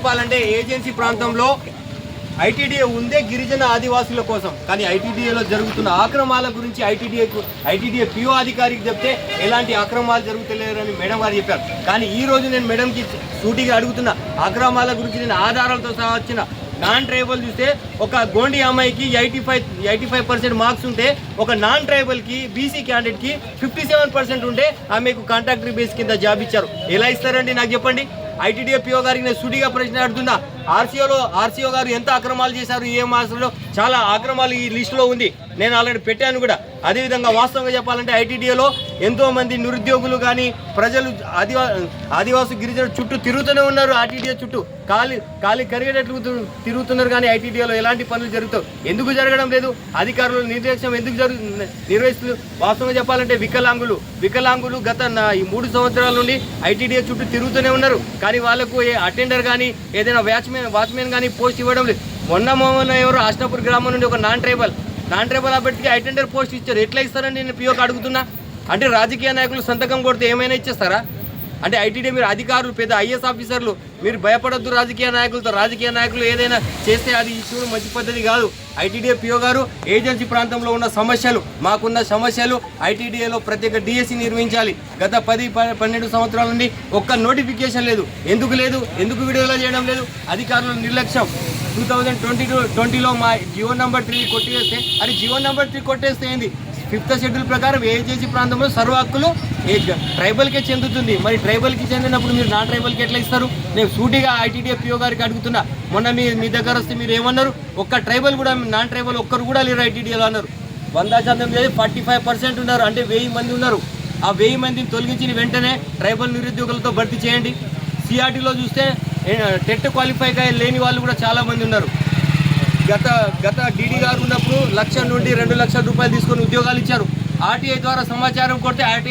చెప్పాలంటే ఏజెన్సీ ప్రాంతంలో ఐటీడీఏ ఉందే గిరిజన ఆదివాసుల కోసం. కానీ ఐటీడీఏలో జరుగుతున్న ఆక్రమాల గురించి ఐటీడీఏ ఐటీడీఏ పిఓ అధికారికి చెప్తే ఎలాంటి అక్రమాలు జరుగుతలేరని మేడం గారు చెప్పారు. కానీ ఈ రోజు నేను మేడంకి సూటిగా అడుగుతున్న అక్రమాల గురించి నేను ఆధారాలతో సహా వచ్చిన నాన్ ట్రైబల్ చూస్తే ఒక గోండి అమ్మాయికి eighty five eighty five percent marks ఉంటే ఒక నాన్ ట్రైబల్కి బీసీ క్యాండిడేట్కి ఫిఫ్టీ సెవెన్ పర్సెంట్ ఉంటే ఆమెకు కాంట్రాక్టర్ బేస్ కింద జాబ్ ఇచ్చారు. ఎలా ఇస్తారండి నాకు చెప్పండి? ఐటీడీఏ పిఓ గారికి నేను సుడిగా ప్రశ్న అడుగుతున్నా. ఆర్సీఓలో ఆర్సీఓ గారు ఎంత అక్రమాలు చేశారు ఏ మాసంలో చాలా అక్రమాలు ఈ లిస్టులో ఉంది. నేను ఆల్రెడీ పెట్టాను కూడా. అదేవిధంగా వాస్తవంగా చెప్పాలంటే ఐటీడీఏలో ఎంతో మంది నిరుద్యోగులు కానీ ప్రజలు ఆదివా ఆదివాసి గిరిజన చుట్టూ తిరుగుతూనే ఉన్నారు ఆర్టీడీఏ చుట్టూ. ఖాళీ ఖాళీ కరిగేటట్లు తిరుగుతున్నారు కానీ ఐటీడీఏలో ఎలాంటి పనులు జరుగుతావు? ఎందుకు జరగడం లేదు? అధికారులు నిర్లక్ష్యం ఎందుకు జరుగు నిర్వహిస్తున్నారు? వాస్తవంగా చెప్పాలంటే వికలాంగులు వికలాంగులు గత ఈ మూడు సంవత్సరాల నుండి ఐటీడీఏ చుట్టూ తిరుగుతూనే ఉన్నారు. కానీ వాళ్ళకు ఏ అటెండర్ కానీ ఏదైనా వాచ్మెన్ వాచ్మెన్ కానీ పోస్ట్ ఇవ్వడం లేదు. మొన్న మొన్న ఎవరు ఆష్నాపూర్ గ్రామం నుండి ఒక నాన్ ట్రైబల్ నాన్ ట్రైబల్ అభ్యర్థికి ఐటెండర్ పోస్ట్ ఇచ్చారు. ఎట్లా ఇస్తారని నేను పిఓకి అడుగుతున్నా. అంటే రాజకీయ నాయకులు సంతకం కొడితే ఏమైనా ఇచ్చేస్తారా? అంటే ఐటీడీ మీరు అధికారులు పెద్ద ఐఏఎస్ ఆఫీసర్లు మీరు భయపడొద్దు రాజకీయ నాయకులతో. రాజకీయ నాయకులు ఏదైనా చేస్తే అది ఇష్యూ మంచి పద్ధతి కాదు. ఐటీడీఏ పిఓ గారు ఏజెన్సీ ప్రాంతంలో ఉన్న సమస్యలు మాకున్న సమస్యలు ఐటీడీఏలో ప్రత్యేక డిఎస్సి నిర్వహించాలి. గత పది ప- పన్నెండు సంవత్సరాల నుండి ఒక్క నోటిఫికేషన్ లేదు. ఎందుకు లేదు? ఎందుకు విడుదల చేయడం లేదు? అధికారుల నిర్లక్ష్యం. టూ థౌజండ్ ట్వంటీ టూ ట్వంటీలో మా జియో నెంబర్ త్రీ కొట్టేస్తే అది జియో నెంబర్ త్రీ కొట్టేస్తే ఏంది? ఫిఫ్త్ షెడ్యూల్ ప్రకారం ఏజెన్సీ ప్రాంతంలో సర్వ హక్కులు ట్రైబల్కే చెందుతుంది. మరి ట్రైబల్కి చెందినప్పుడు మీరు నాన్ ట్రైబల్కి ఎట్లా ఇస్తారు? నేను సూటిగా ఐటీడీఏ పిఓ గారికి అడుగుతున్నా మొన్న మీ మీ దగ్గర వస్తే మీరు ఏమన్నారు? ఒక్క ట్రైబల్ కూడా నాన్ ట్రైబల్ ఒక్కరు కూడా లేరు ఐటీడీఏలో అన్నారు. వంద శాతం లేదు ఫార్టీ ఫైవ్ పర్సెంట్ ఉన్నారు అంటే వెయ్యి మంది ఉన్నారు. ఆ వెయ్యి మందిని తొలగించిన వెంటనే ట్రైబల్ నిరుద్యోగులతో భర్తీ చేయండి. సిఆర్టీలో చూస్తే టెట్ క్వాలిఫై లేని వాళ్ళు కూడా చాలా మంది ఉన్నారు. గత గత డీడీ గారు ఉన్నప్పుడు లక్ష నుండి రెండు లక్షల రూపాయలు తీసుకొని ఉద్యోగాలు ఇచ్చారు. ఆర్టీఐ ద్వారా సమాచారం కొడితే ఆర్టీఐ